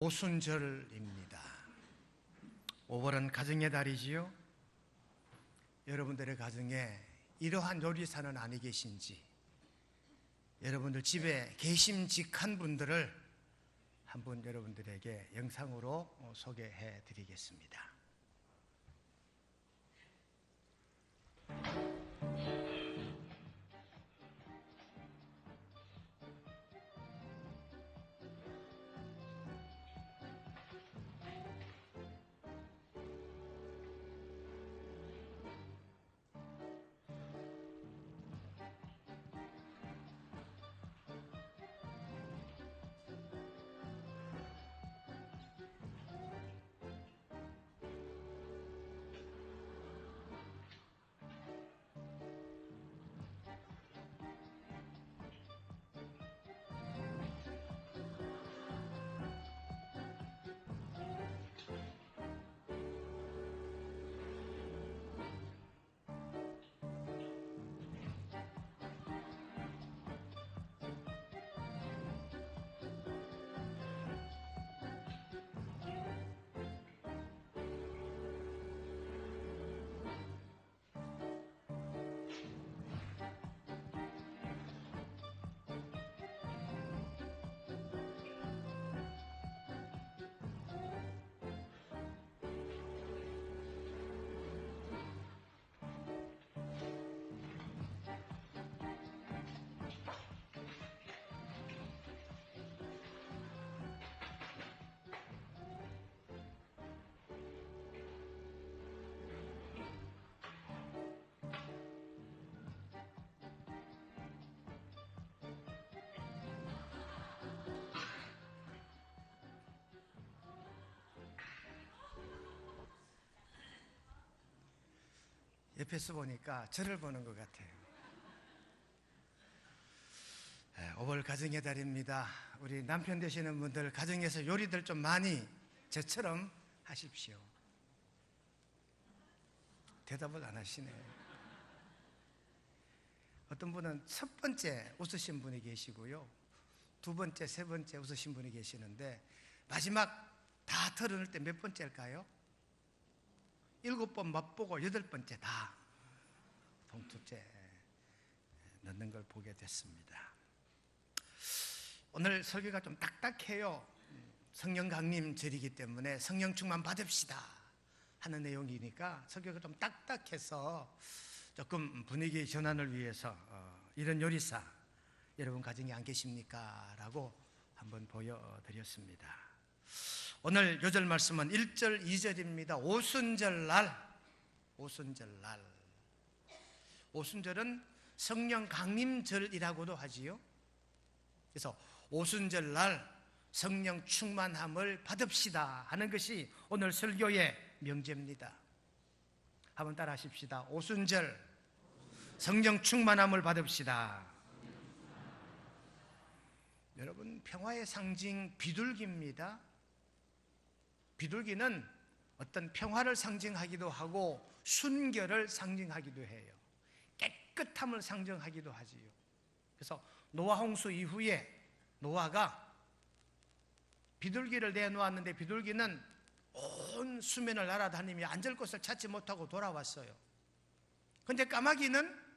오순절입니다. 5월은 가정의 달이지요. 여러분들의 가정에 이러한 요리사는 아니 계신지, 여러분들 집에 계심직한 분들을 한 분 여러분들에게 영상으로 소개해 드리겠습니다. 옆에서 보니까 저를 보는 것 같아요. 5월 가정의 달입니다. 우리 남편 되시는 분들 가정에서 요리들 좀 많이 저처럼 하십시오. 대답을 안 하시네요. 어떤 분은 첫 번째 웃으신 분이 계시고요. 두 번째, 세 번째 웃으신 분이 계시는데 마지막 다 털어낼 때 몇 번째일까요? 일곱 번 맛보고 여덟 번째 다 봉투째 넣는 걸 보게 됐습니다. 오늘 설교가 좀 딱딱해요. 성령 강림 절이기 때문에 성령 충만 받읍시다 하는 내용이니까 설교가 좀 딱딱해서 조금 분위기 전환을 위해서 어, 이런 요리사 여러분 가정에 안 계십니까? 라고 한번 보여드렸습니다. 오늘 요절 말씀은 1절, 2절입니다. 오순절 날, 오순절 날. 오순절은 성령 강림절이라고도 하지요. 그래서 오순절 날 성령 충만함을 받읍시다 하는 것이 오늘 설교의 명제입니다. 한번 따라 하십시다. 오순절 성령 충만함을 받읍시다. 여러분 평화의 상징 비둘기입니다. 비둘기는 어떤 평화를 상징하기도 하고 순결을 상징하기도 해요. 깨끗함을 상징하기도 하지요. 그래서 노아 홍수 이후에 노아가 비둘기를 내놓았는데 비둘기는 온 수면을 날아다니며 앉을 곳을 찾지 못하고 돌아왔어요. 근데 까마귀는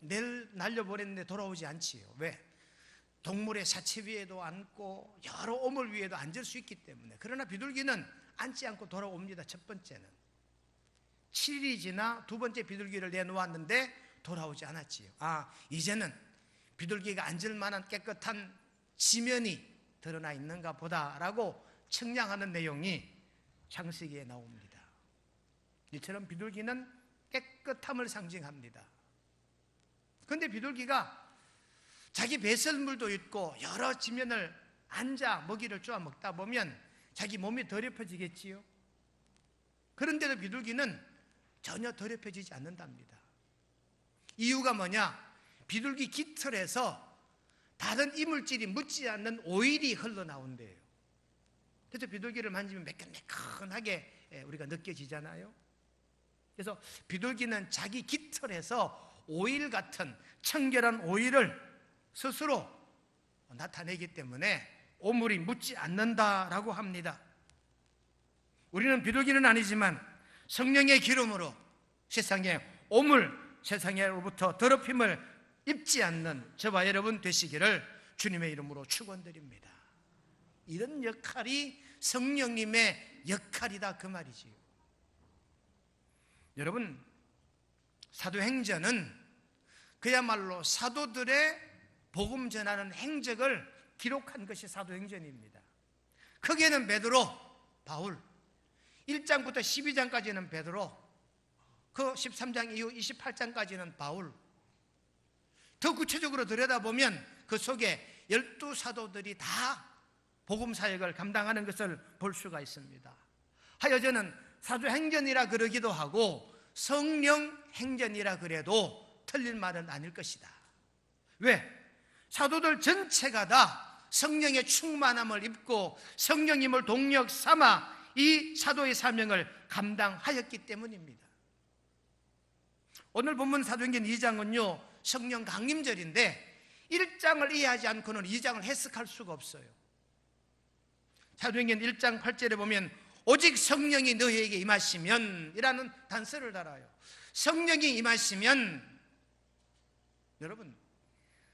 내일 날려버렸는데 돌아오지 않지요. 왜? 동물의 사체 위에도 앉고 여러 오물 위에도 앉을 수 있기 때문에 그러나 비둘기는 앉지 않고 돌아옵니다. 첫 번째는 7일이 지나 두 번째 비둘기를 내놓았는데 돌아오지 않았지요. 아 이제는 비둘기가 앉을 만한 깨끗한 지면이 드러나 있는가 보다라고 측량하는 내용이 창세기에 나옵니다. 이처럼 비둘기는 깨끗함을 상징합니다. 그런데 비둘기가 자기 배설물도 있고 여러 지면을 앉아 먹이를 쪼아 먹다 보면 자기 몸이 더럽혀지겠지요. 그런데도 비둘기는 전혀 더럽혀지지 않는답니다. 이유가 뭐냐? 비둘기 깃털에서 다른 이물질이 묻지 않는 오일이 흘러나온대요. 그래서 비둘기를 만지면 매끈매끈하게 우리가 느껴지잖아요. 그래서 비둘기는 자기 깃털에서 오일 같은 청결한 오일을 스스로 나타내기 때문에 오물이 묻지 않는다라고 합니다. 우리는 비둘기는 아니지만 성령의 기름으로 세상에 오물, 세상에로부터 더럽힘을 입지 않는 저와 여러분 되시기를 주님의 이름으로 축원드립니다. 이런 역할이 성령님의 역할이다 그 말이지요. 여러분 사도행전은 그야말로 사도들의 복음 전하는 행적을 기록한 것이 사도행전입니다. 크게는 베드로, 바울, 1장부터 12장까지는 베드로, 그 13장 이후 28장까지는 바울. 더 구체적으로 들여다보면 그 속에 열두 사도들이 다 복음 사역을 감당하는 것을 볼 수가 있습니다. 하여 저는 사도 행전이라 그러기도 하고 성령 행전이라 그래도 틀린 말은 아닐 것이다. 왜? 사도들 전체가 다 성령의 충만함을 입고 성령님을 동력 삼아 이 사도의 사명을 감당하였기 때문입니다. 오늘 본문 사도행전 2장은요, 성령 강림절인데 1장을 이해하지 않고는 2장을 해석할 수가 없어요. 사도행전 1장 8절에 보면 오직 성령이 너희에게 임하시면 이라는 단서를 달아요. 성령이 임하시면 여러분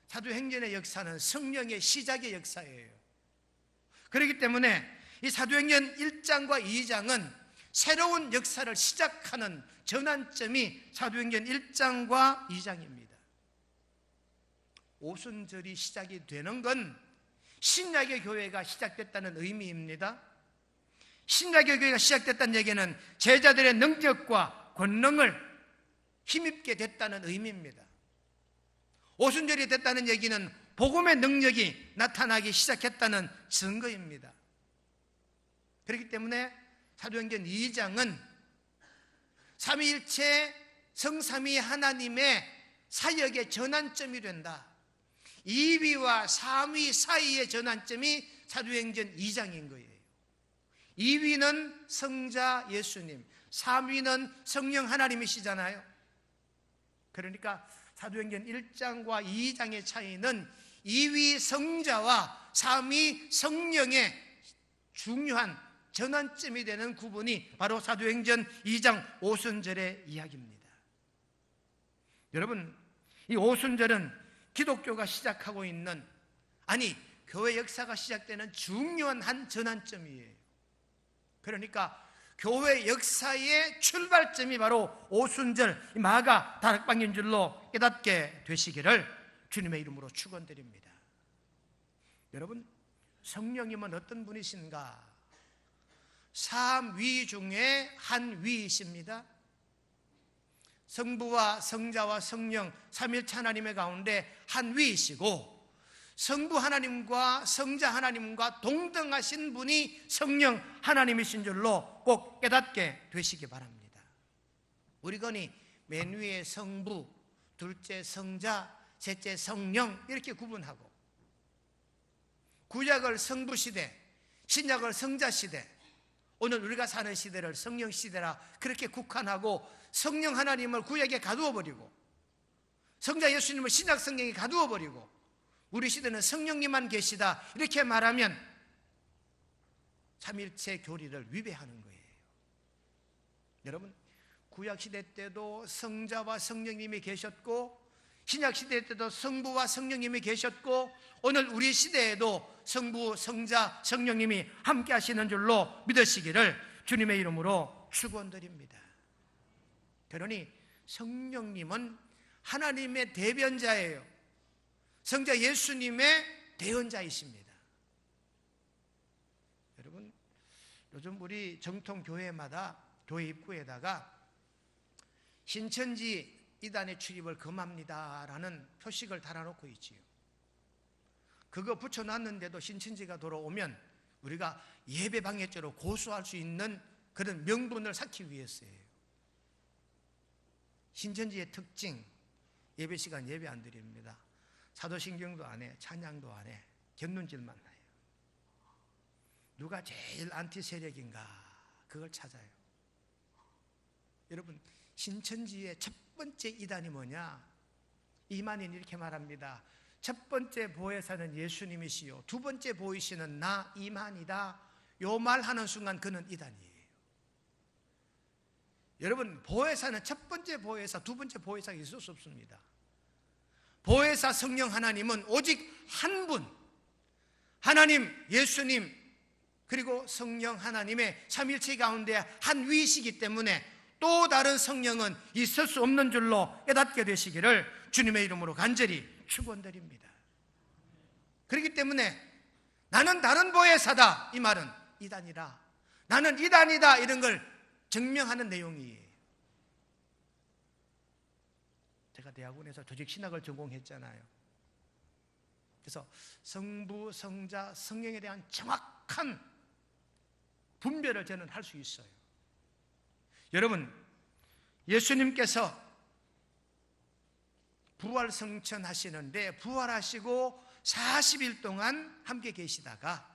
사도행전의 역사는 성령의 시작의 역사예요. 그렇기 때문에 이 사도행전 1장과 2장은 새로운 역사를 시작하는 전환점이 사도행전 1장과 2장입니다. 오순절이 시작이 되는 건 신약의 교회가 시작됐다는 의미입니다. 신약의 교회가 시작됐다는 얘기는 제자들의 능력과 권능을 힘입게 됐다는 의미입니다. 오순절이 됐다는 얘기는 복음의 능력이 나타나기 시작했다는 증거입니다. 그렇기 때문에 사도행전 2장은 삼위일체 성삼위 하나님의 사역의 전환점이 된다. 2위와 3위 사이의 전환점이 사도행전 2장인 거예요. 2위는 성자 예수님, 3위는 성령 하나님이시잖아요. 그러니까 사도행전 1장과 2장의 차이는 2위 성자와 3위 성령의 중요한 전환점이 되는 구분이 바로 사도행전 2장 오순절의 이야기입니다. 여러분, 이 오순절은 기독교가 시작하고 있는 아니 교회 역사가 시작되는 중요한 한 전환점이에요. 그러니까 교회 역사의 출발점이 바로 오순절 마가 다락방인 줄로 깨닫게 되시기를 주님의 이름으로 축원드립니다. 여러분 성령님은 어떤 분이신가? 삼위 중에 한 위이십니다. 성부와 성자와 성령 삼일체 하나님의 가운데 한 위이시고 성부 하나님과 성자 하나님과 동등하신 분이 성령 하나님이신 줄로 꼭 깨닫게 되시기 바랍니다. 우리 건이 맨 위에 성부, 둘째 성자, 셋째 성령 이렇게 구분하고 구약을 성부 시대, 신약을 성자 시대, 오늘 우리가 사는 시대를 성령 시대라 그렇게 국한하고 성령 하나님을 구약에 가두어 버리고 성자 예수님을 신약 성경에 가두어 버리고 우리 시대는 성령님만 계시다 이렇게 말하면 삼일체 교리를 위배하는 거예요. 여러분 구약 시대 때도 성자와 성령님이 계셨고 신약 시대 때도 성부와 성령님이 계셨고 오늘 우리 시대에도 성부, 성자, 성령님이 함께 하시는 줄로 믿으시기를 주님의 이름으로 축원드립니다. 그러니 성령님은 하나님의 대변자예요. 성자 예수님의 대언자이십니다. 여러분, 요즘 우리 정통 교회마다 교회 입구에다가 신천지 이단의 출입을 금합니다라는 표식을 달아놓고 있지요. 그거 붙여놨는데도 신천지가 돌아오면 우리가 예배 방해죄로 고소할 수 있는 그런 명분을 쌓기 위해서예요. 신천지의 특징, 예배 시간 예배 안 드립니다. 사도신경도 안 해, 찬양도 안 해, 견눈질만 해요. 누가 제일 안티 세력인가? 그걸 찾아요. 여러분, 신천지의 첫 번째 이단이 뭐냐? 이만인 이렇게 말합니다. 첫 번째 보혜사는 예수님이시요. 두 번째 보이시는 나 이만이다. 요 말하는 순간 그는 이단이에요. 여러분, 보혜사는 첫 번째 보혜사, 두 번째 보혜사가 있을 수 없습니다. 보혜사 성령 하나님은 오직 한 분, 하나님, 예수님, 그리고 성령 하나님의 삼일체 가운데 한 위시기 때문에 또 다른 성령은 있을 수 없는 줄로 깨닫게 되시기를 주님의 이름으로 간절히 축원드립니다. 그렇기 때문에 나는 다른 보혜사다 이 말은 이단이라 나는 이단이다 이런 걸 증명하는 내용이에요. 제가 대학원에서 조직 신학을 전공했잖아요. 그래서 성부, 성자, 성령에 대한 정확한 분별을 저는 할 수 있어요. 여러분, 예수님께서 부활 성천하시는데 부활하시고 40일 동안 함께 계시다가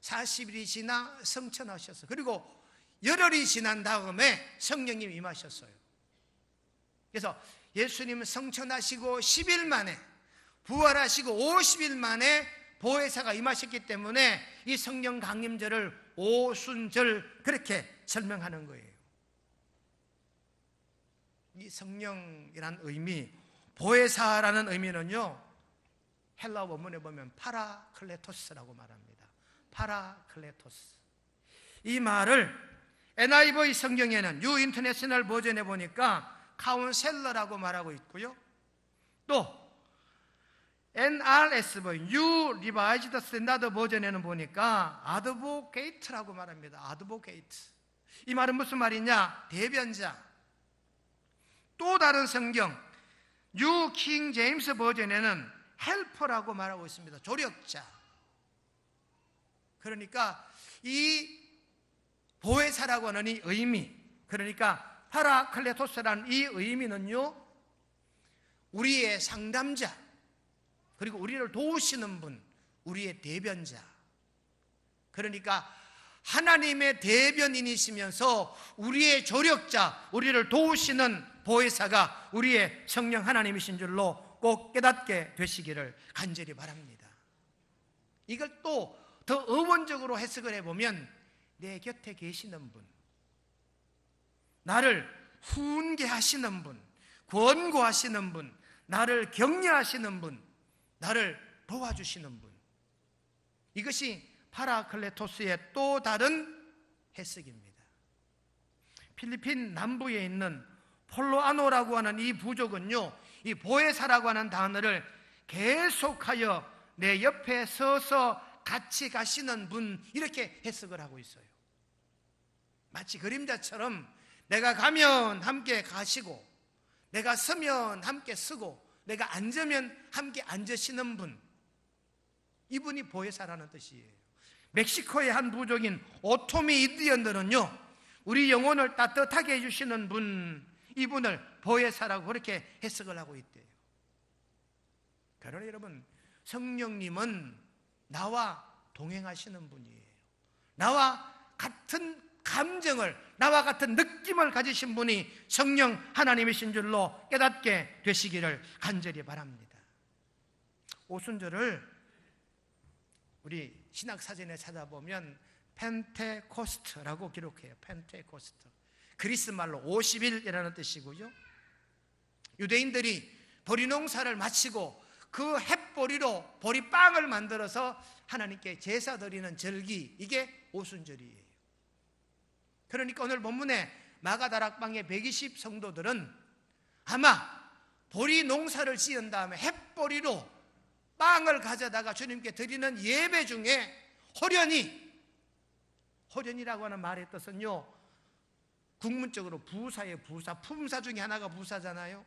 40일이 지나 성천하셨어요. 그리고 열흘이 지난 다음에 성령님이 임하셨어요. 그래서 예수님은 성천하시고 10일 만에 부활하시고 50일 만에 보혜사가 임하셨기 때문에 이 성령 강림절을 오순절 그렇게 설명하는 거예요. 이 성령이란 의미, 보혜사라는 의미는요, 헬라 원문에 보면 파라클레토스라고 말합니다. 파라클레토스. 이 말을 NIV 성경에는 뉴 인터내셔널 버전에 보니까 카운셀러라고 말하고 있고요. 또 NRS 버전, 뉴 리바이즈드 스탠다드 버전에는 보니까 아드보게이트라고 말합니다. 아드보게이트. 이 말은 무슨 말이냐? 대변자. 또 다른 성경 뉴 킹 제임스 버전에는 헬퍼라고 말하고 있습니다. 조력자. 그러니까 이 보혜사라고 하는 이 의미, 그러니까 파라클레토스라는 이 의미는요, 우리의 상담자, 그리고 우리를 도우시는 분, 우리의 대변자. 그러니까 하나님의 대변인이시면서 우리의 조력자, 우리를 도우시는 보혜사가 우리의 성령 하나님이신 줄로 꼭 깨닫게 되시기를 간절히 바랍니다. 이걸 또 더 의원적으로 해석을 해보면 내 곁에 계시는 분, 나를 훈계 하시는 분, 권고하시는 분, 나를 격려하시는 분, 나를 도와주시는 분. 이것이 파라클레토스의 또 다른 해석입니다. 필리핀 남부에 있는 폴로아노라고 하는 이 부족은요, 이 보혜사라고 하는 단어를 계속하여 내 옆에 서서 같이 가시는 분, 이렇게 해석을 하고 있어요. 마치 그림자처럼 내가 가면 함께 가시고, 내가 서면 함께 쓰고, 내가 앉으면 함께 앉으시는 분. 이분이 보혜사라는 뜻이에요. 멕시코의 한 부족인 오토미 이디언들은요, 우리 영혼을 따뜻하게 해주시는 분, 이분을 보혜사라고 그렇게 해석을 하고 있대요. 그러나 여러분, 성령님은 나와 동행하시는 분이에요. 나와 같은 감정을, 나와 같은 느낌을 가지신 분이 성령 하나님이신 줄로 깨닫게 되시기를 간절히 바랍니다. 오순절을 우리 신학사전에 찾아보면 펜테코스트라고 기록해요. 펜테코스트. 그리스 말로 50일이라는 뜻이고요. 유대인들이 보리 농사를 마치고 그 햇보리로 보리빵을 만들어서 하나님께 제사 드리는 절기 이게 오순절이에요. 그러니까 오늘 본문에 마가다락방의 120 성도들은 아마 보리 농사를 지은 다음에 햇보리로 빵을 가져다가 주님께 드리는 예배 중에 호련히 호련이라고 하는 말의 뜻은요 국문적으로 부사의 부사. 품사 중에 하나가 부사잖아요.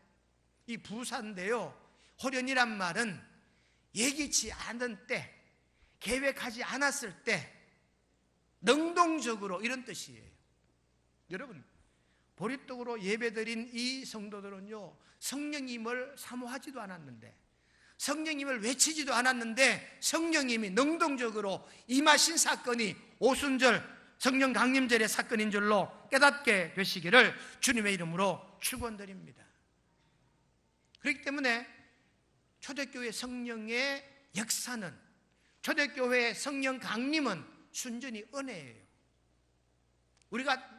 이 부사인데요. 호련이란 말은 예기치 않은 때 계획하지 않았을 때 능동적으로 이런 뜻이에요. 여러분 보리떡으로 예배드린 이 성도들은요 성령님을 사모하지도 않았는데 성령님을 외치지도 않았는데 성령님이 능동적으로 임하신 사건이 오순절 성령 강림절의 사건인 줄로 깨닫게 되시기를 주님의 이름으로 축원드립니다. 그렇기 때문에 초대교회 성령의 역사는 초대교회 성령 강림은 순전히 은혜예요. 우리가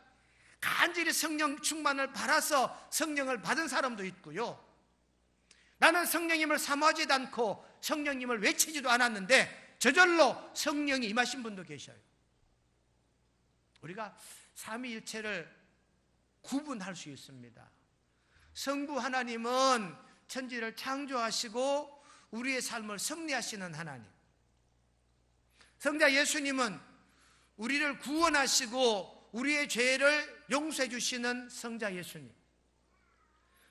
간절히 성령 충만을 받아서 성령을 받은 사람도 있고요. 나는 성령님을 사모하지도 않고 성령님을 외치지도 않았는데 저절로 성령이 임하신 분도 계셔요. 우리가 삼위일체를 구분할 수 있습니다. 성부 하나님은 천지를 창조하시고 우리의 삶을 승리하시는 하나님. 성자 예수님은 우리를 구원하시고 우리의 죄를 용서해 주시는 성자 예수님.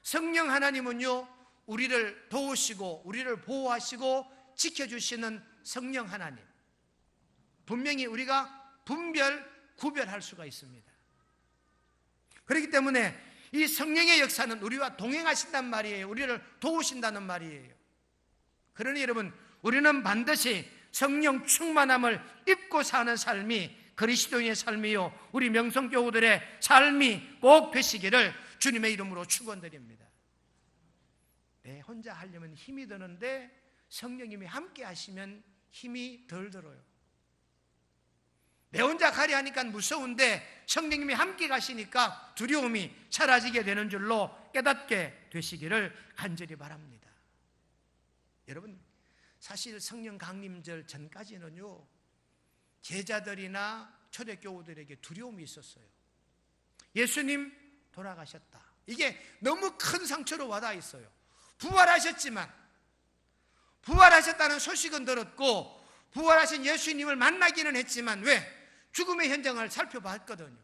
성령 하나님은요, 우리를 도우시고 우리를 보호하시고 지켜주시는 성령 하나님. 분명히 우리가 분별, 구별할 수가 있습니다. 그렇기 때문에 이 성령의 역사는 우리와 동행하신단 말이에요. 우리를 도우신다는 말이에요. 그러니 여러분, 우리는 반드시 성령 충만함을 입고 사는 삶이 그리스도인의 삶이요. 우리 명성교우들의 삶이 꼭 되시기를 주님의 이름으로 축원드립니다. 내 혼자 하려면 힘이 드는데 성령님이 함께 하시면 힘이 덜 들어요. 내 혼자 가려 하니까 무서운데 성령님이 함께 가시니까 두려움이 사라지게 되는 줄로 깨닫게 되시기를 간절히 바랍니다. 여러분, 사실 성령 강림절 전까지는요, 제자들이나 초대교우들에게 두려움이 있었어요. 예수님 돌아가셨다. 이게 너무 큰 상처로 와닿아 있어요. 부활하셨지만, 부활하셨다는 소식은 들었고, 부활하신 예수님을 만나기는 했지만, 왜? 죽음의 현장을 살펴봤거든요.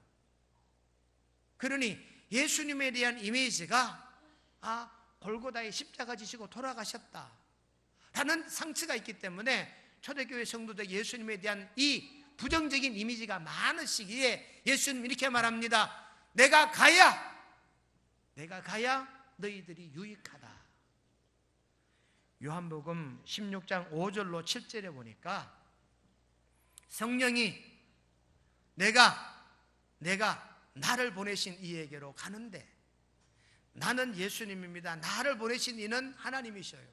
그러니 예수님에 대한 이미지가 아 골고다에 십자가 지시고 돌아가셨다 라는 상처가 있기 때문에 초대교회 성도들 예수님에 대한 이 부정적인 이미지가 많으시기에 예수님 이렇게 말합니다. 내가 가야 내가 가야 너희들이 유익하다. 요한복음 16장 5절로 7절에 보니까 성령이 내가 내가 나를 보내신 이에게로 가는데 나는 예수님입니다. 나를 보내신 이는 하나님이셔요.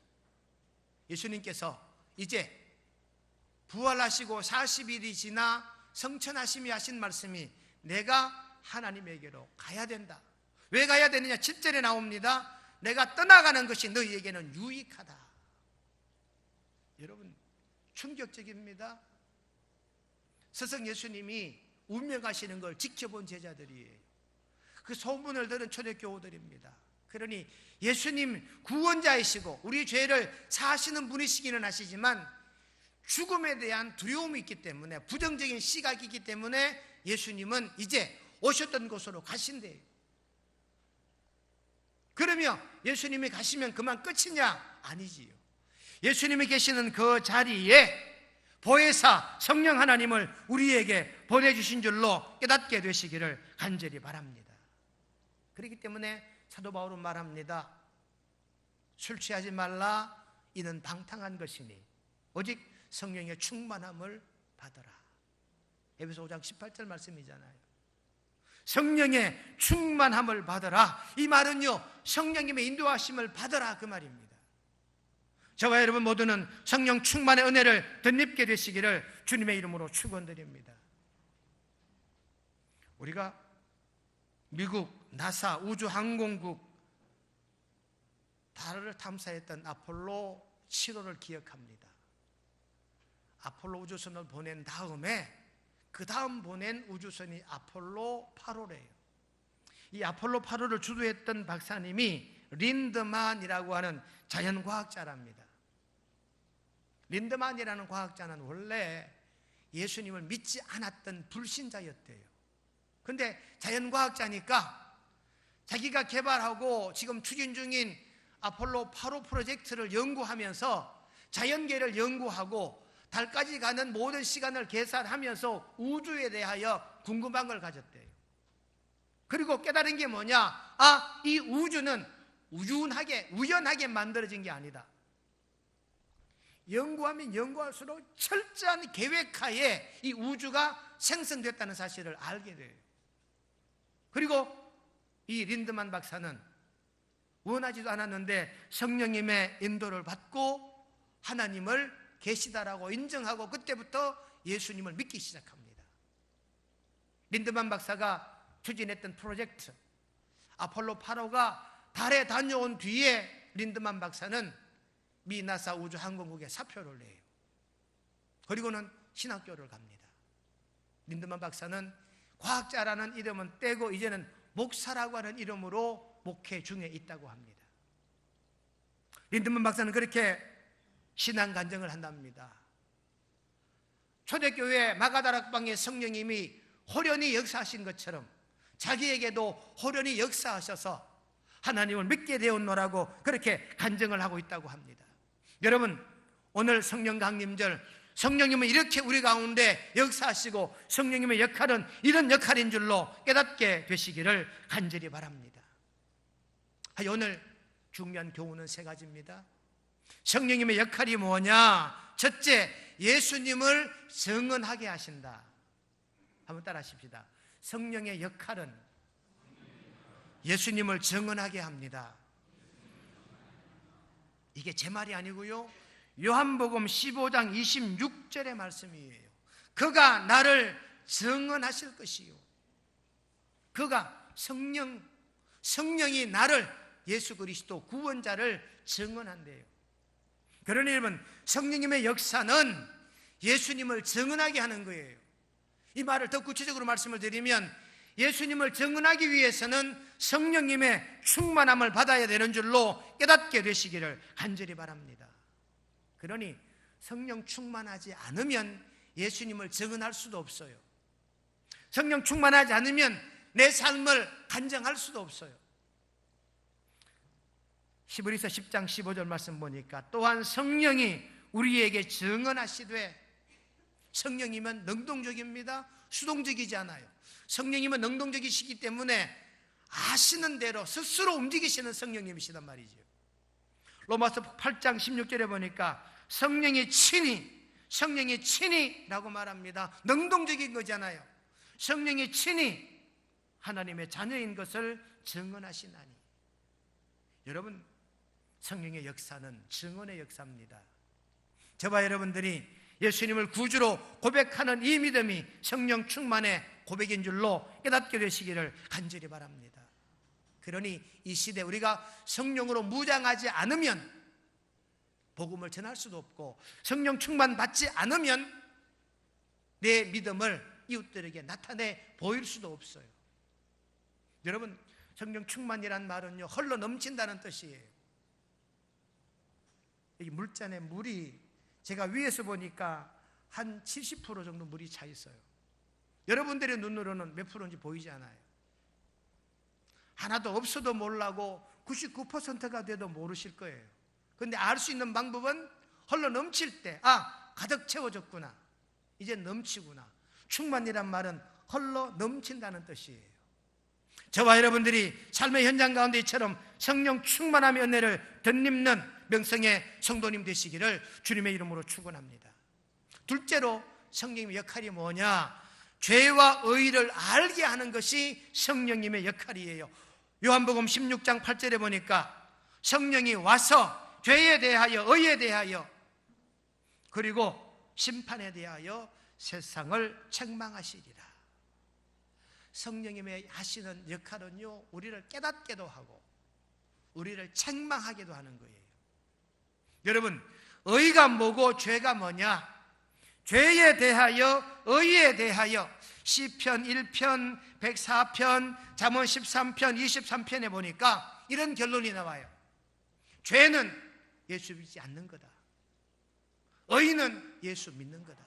예수님께서 이제 부활하시고 40일이 지나 성천하심이 하신 말씀이 내가 하나님에게로 가야 된다. 왜 가야 되느냐? 7절에 나옵니다. 내가 떠나가는 것이 너희에게는 유익하다. 여러분, 충격적입니다. 스승 예수님이 운명하시는 걸 지켜본 제자들이에요. 그 소문을 들은 초대교우들입니다. 그러니 예수님 구원자이시고 우리 죄를 사시는 분이시기는 하시지만 죽음에 대한 두려움이 있기 때문에 부정적인 시각이 있기 때문에 예수님은 이제 오셨던 곳으로 가신대요. 그러면 예수님이 가시면 그만 끝이냐? 아니지요. 예수님이 계시는 그 자리에 보혜사 성령 하나님을 우리에게 보내주신 줄로 깨닫게 되시기를 간절히 바랍니다. 그렇기 때문에 사도 바울은 말합니다. 술 취하지 말라 이는 방탕한 것이니 오직 성령의 충만함을 받아라. 에베소 5장 18절 말씀이잖아요. 성령의 충만함을 받아라. 이 말은요, 성령님의 인도하심을 받아라. 그 말입니다. 저와 여러분 모두는 성령 충만의 은혜를 덧입게 되시기를 주님의 이름으로 축원드립니다. 우리가 미국 나사 우주항공국 달을 탐사했던 아폴로 7호를 기억합니다. 아폴로 우주선을 보낸 다음에 그 다음 보낸 우주선이 아폴로 8호래요. 이 아폴로 8호를 주도했던 박사님이 린드만이라고 하는 자연과학자랍니다. 린드만이라는 과학자는 원래 예수님을 믿지 않았던 불신자였대요. 근데 자연과학자니까 자기가 개발하고 지금 추진 중인 아폴로 8호 프로젝트를 연구하면서 자연계를 연구하고 달까지 가는 모든 시간을 계산하면서 우주에 대하여 궁금한 걸 가졌대요. 그리고 깨달은 게 뭐냐? 아, 이 우주는 우연하게, 우연하게 만들어진 게 아니다. 연구하면 연구할수록 철저한 계획하에 이 우주가 생성됐다는 사실을 알게 돼요. 그리고 이 린드만 박사는 원하지도 않았는데 성령님의 인도를 받고 하나님을 계시다라고 인정하고 그때부터 예수님을 믿기 시작합니다. 린드만 박사가 추진했던 프로젝트 아폴로 8호가 달에 다녀온 뒤에 린드만 박사는 미 나사 우주항공국에 사표를 내요. 그리고는 신학교를 갑니다. 린드만 박사는 과학자라는 이름은 떼고 이제는 목사라고 하는 이름으로 목회 중에 있다고 합니다. 린드만 박사는 그렇게 신앙 간증을 한답니다. 초대교회 마가다락방의 성령님이 호련히 역사하신 것처럼 자기에게도 호련히 역사하셔서 하나님을 믿게 되었노라고 그렇게 간증을 하고 있다고 합니다. 여러분, 오늘 성령 강림절 성령님은 이렇게 우리 가운데 역사하시고 성령님의 역할은 이런 역할인 줄로 깨닫게 되시기를 간절히 바랍니다. 오늘 중요한 교훈은 세 가지입니다. 성령님의 역할이 뭐냐? 첫째, 예수님을 증언하게 하신다. 한번 따라 하십시다. 성령의 역할은 예수님을 증언하게 합니다. 이게 제 말이 아니고요. 요한복음 15장 26절의 말씀이에요. 그가 나를 증언하실 것이요. 그가 성령, 성령이 나를 예수 그리스도 구원자를 증언한대요. 그러니 여러분, 성령님의 역사는 예수님을 증언하게 하는 거예요. 이 말을 더 구체적으로 말씀을 드리면 예수님을 증언하기 위해서는 성령님의 충만함을 받아야 되는 줄로 깨닫게 되시기를 간절히 바랍니다. 그러니 성령 충만하지 않으면 예수님을 증언할 수도 없어요. 성령 충만하지 않으면 내 삶을 간증할 수도 없어요. 히브리서 10장 15절 말씀 보니까 또한 성령이 우리에게 증언하시되 성령이면 능동적입니다. 수동적이지 않아요. 성령님은 능동적이시기 때문에 아시는 대로 스스로 움직이시는 성령님이시단 말이죠. 로마서 8장 16절에 보니까 성령이 친히 성령이 친히라고 말합니다. 능동적인 거잖아요. 성령이 친히 하나님의 자녀인 것을 증언하시나니. 여러분 성령의 역사는 증언의 역사입니다. 저와 여러분들이 예수님을 구주로 고백하는 이 믿음이 성령 충만의 고백인 줄로 깨닫게 되시기를 간절히 바랍니다. 그러니 이 시대 우리가 성령으로 무장하지 않으면 복음을 전할 수도 없고 성령 충만 받지 않으면 내 믿음을 이웃들에게 나타내 보일 수도 없어요. 여러분 성령 충만이란 말은요 헐러 넘친다는 뜻이에요. 여기 물잔에 물이 제가 위에서 보니까 한 70% 정도 물이 차 있어요. 여러분들의 눈으로는 몇 프로인지 보이지 않아요. 하나도 없어도 몰라고 99%가 돼도 모르실 거예요. 근데 알 수 있는 방법은 헐러 넘칠 때, 아, 가득 채워졌구나. 이제 넘치구나. 충만이란 말은 헐러 넘친다는 뜻이에요. 저와 여러분들이 삶의 현장 가운데 이처럼 성령 충만함의 은혜를 덧입는 명성의 성도님 되시기를 주님의 이름으로 축원합니다. 둘째로 성령님의 역할이 뭐냐? 죄와 의를 알게 하는 것이 성령님의 역할이에요. 요한복음 16장 8절에 보니까 성령이 와서 죄에 대하여 의에 대하여 그리고 심판에 대하여 세상을 책망하시리라. 성령님의 하시는 역할은요, 우리를 깨닫게도 하고, 우리를 책망하기도 하는 거예요. 여러분, 의가 뭐고 죄가 뭐냐? 죄에 대하여, 의에 대하여, 시편 1편, 104편, 잠언 13편, 23편에 보니까 이런 결론이 나와요. 죄는 예수 믿지 않는 거다. 의는 예수 믿는 거다.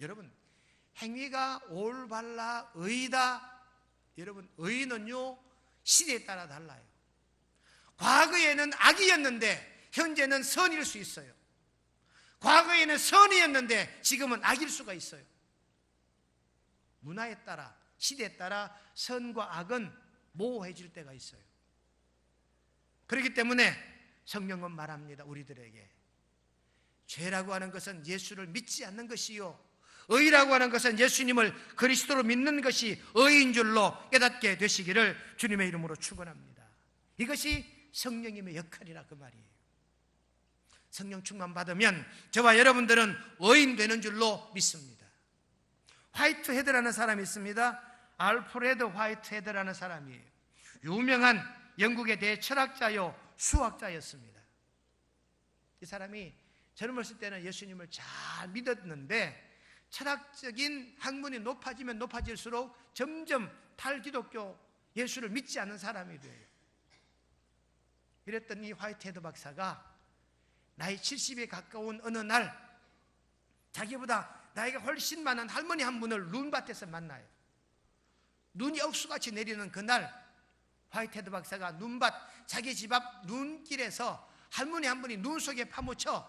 여러분, 행위가 올바라 의다. 여러분, 의는요, 시대에 따라 달라요. 과거에는 악이었는데, 현재는 선일 수 있어요. 과거에는 선이었는데, 지금은 악일 수가 있어요. 문화에 따라, 시대에 따라 선과 악은 모호해질 때가 있어요. 그렇기 때문에 성령은 말합니다. 우리들에게. 죄라고 하는 것은 예수를 믿지 않는 것이요. 의라고 하는 것은 예수님을 그리스도로 믿는 것이 의인 줄로 깨닫게 되시기를 주님의 이름으로 축원합니다. 이것이 성령님의 역할이라 그 말이에요. 성령 충만 받으면 저와 여러분들은 의인 되는 줄로 믿습니다. 화이트 헤드라는 사람이 있습니다. 알프레드 화이트 헤드라는 사람이에요. 유명한 영국의 대철학자요 수학자였습니다. 이 사람이 젊었을 때는 예수님을 잘 믿었는데 철학적인 학문이 높아지면 높아질수록 점점 탈기독교 예수를 믿지 않는 사람이 돼요. 이랬던 이 화이트헤드 박사가 나이 70에 가까운 어느 날 자기보다 나이가 훨씬 많은 할머니 한 분을 눈밭에서 만나요. 눈이 억수같이 내리는 그날 화이트헤드 박사가 눈밭 자기 집 앞 눈길에서 할머니 한 분이 눈 속에 파묻혀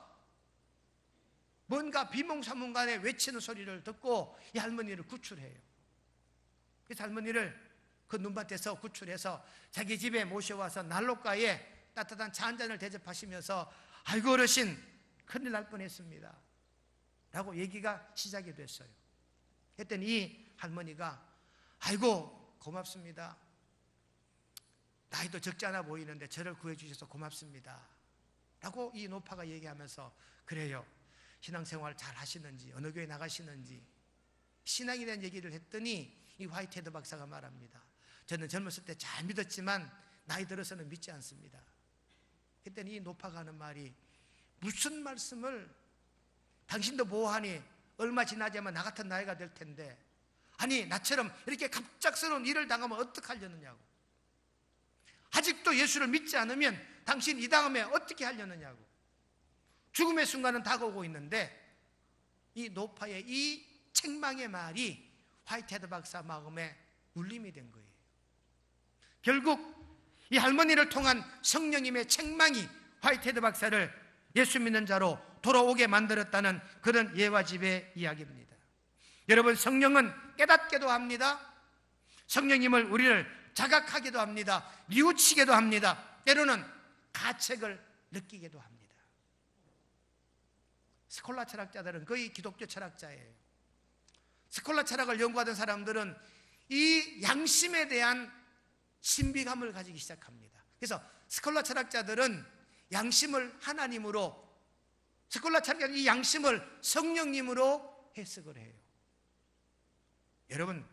뭔가 비몽사몽간에 외치는 소리를 듣고 이 할머니를 구출해요. 그래서 할머니를 그 눈밭에서 구출해서 자기 집에 모셔와서 난로가에 따뜻한 차 한 잔을 대접하시면서 아이고 어르신 큰일 날 뻔했습니다. 라고 얘기가 시작이 됐어요. 했더니 이 할머니가 아이고 고맙습니다. 나이도 적지 않아 보이는데 저를 구해 주셔서 고맙습니다. 라고 이 노파가 얘기하면서 그래요. 신앙생활 잘 하시는지 어느 교회 나가시는지 신앙에 대한 얘기를 했더니 이 화이트헤드 박사가 말합니다. 저는 젊었을 때 잘 믿었지만 나이 들어서는 믿지 않습니다. 그랬더니 이 하는 말이 무슨 말씀을 당신도 뭐하니? 얼마 지나자면 나 같은 나이가 될 텐데. 아니 나처럼 이렇게 갑작스러운 일을 당하면 어떡하려느냐고. 아직도 예수를 믿지 않으면 당신 이 다음에 어떻게 하려느냐고. 죽음의 순간은 다가오고 있는데 이 노파의 이 책망의 말이 화이트헤드 박사 마음에 울림이 된 거예요. 결국 이 할머니를 통한 성령님의 책망이 화이트헤드 박사를 예수 믿는 자로 돌아오게 만들었다는 그런 예와 집의 이야기입니다. 여러분 성령은 깨닫게도 합니다. 성령님을 우리를 자각하기도 합니다. 뉘우치게도 합니다. 때로는 가책을 느끼기도 합니다. 스콜라 철학자들은 거의 기독교 철학자예요. 스콜라 철학을 연구하던 사람들은 이 양심에 대한 신비감을 가지기 시작합니다. 그래서 스콜라 철학자들은 양심을 하나님으로 스콜라 철학자는 이 양심을 성령님으로 해석을 해요. 여러분,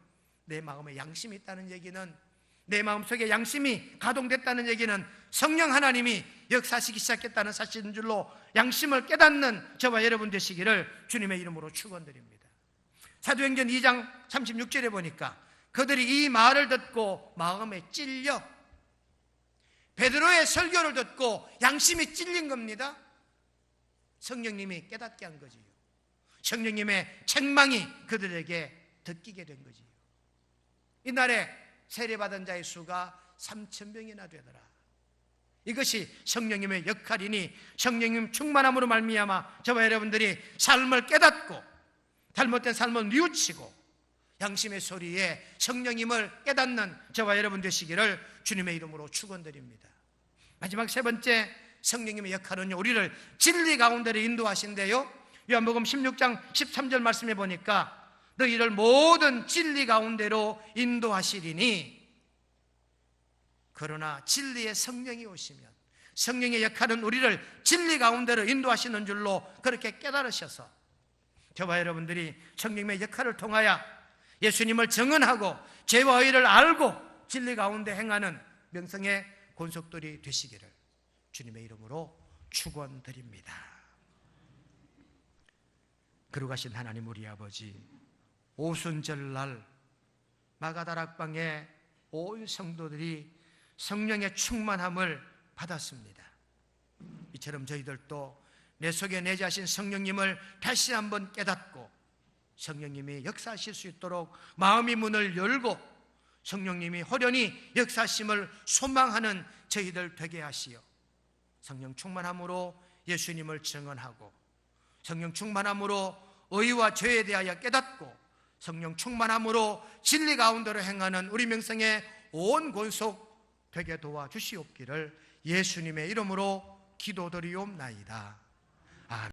내 마음에 양심이 있다는 얘기는 내 마음속에 양심이 가동됐다는 얘기는 성령 하나님이 역사하시기 시작했다는 사실인 줄로 양심을 깨닫는 저와 여러분 되시기를 주님의 이름으로 축원드립니다. 사도행전 2장 36절에 보니까 그들이 이 말을 듣고 마음에 찔려 베드로의 설교를 듣고 양심이 찔린 겁니다. 성령님이 깨닫게 한 거지요. 성령님의 책망이 그들에게 듣기게 된 거지요. 이날에 세례받은 자의 수가 3천 명이나 되더라. 이것이 성령님의 역할이니 성령님 충만함으로 말미암아 저와 여러분들이 삶을 깨닫고 잘못된 삶을 뉘우치고 양심의 소리에 성령님을 깨닫는 저와 여러분 되시기를 주님의 이름으로 축원드립니다. 마지막 세 번째 성령님의 역할은요 우리를 진리 가운데로 인도하신대요. 요한복음 16장 13절 말씀해 보니까 너희를 모든 진리 가운데로 인도하시리니 그러나 진리의 성령이 오시면 성령의 역할은 우리를 진리 가운데로 인도하시는 줄로 그렇게 깨달으셔서 저와 여러분들이 성령의 역할을 통하여 예수님을 정언하고 죄와 의를 알고 진리 가운데 행하는 명성의 권속들이 되시기를 주님의 이름으로 축원드립니다. 그러가신 하나님 우리 아버지 오순절 날 마가다락방에 온 성도들이 성령의 충만함을 받았습니다. 이처럼 저희들도 내 속에 내자신 성령님을 다시 한번 깨닫고 성령님이 역사하실 수 있도록 마음의 문을 열고 성령님이 호련히 역사심을 소망하는 저희들 되게 하시어 성령 충만함으로 예수님을 증언하고 성령 충만함으로 의와 죄에 대하여 깨닫고 성령 충만함으로 진리 가운데로 행하는 우리 명성의 온 권속 되게 도와 주시옵기를 예수님의 이름으로 기도드리옵나이다.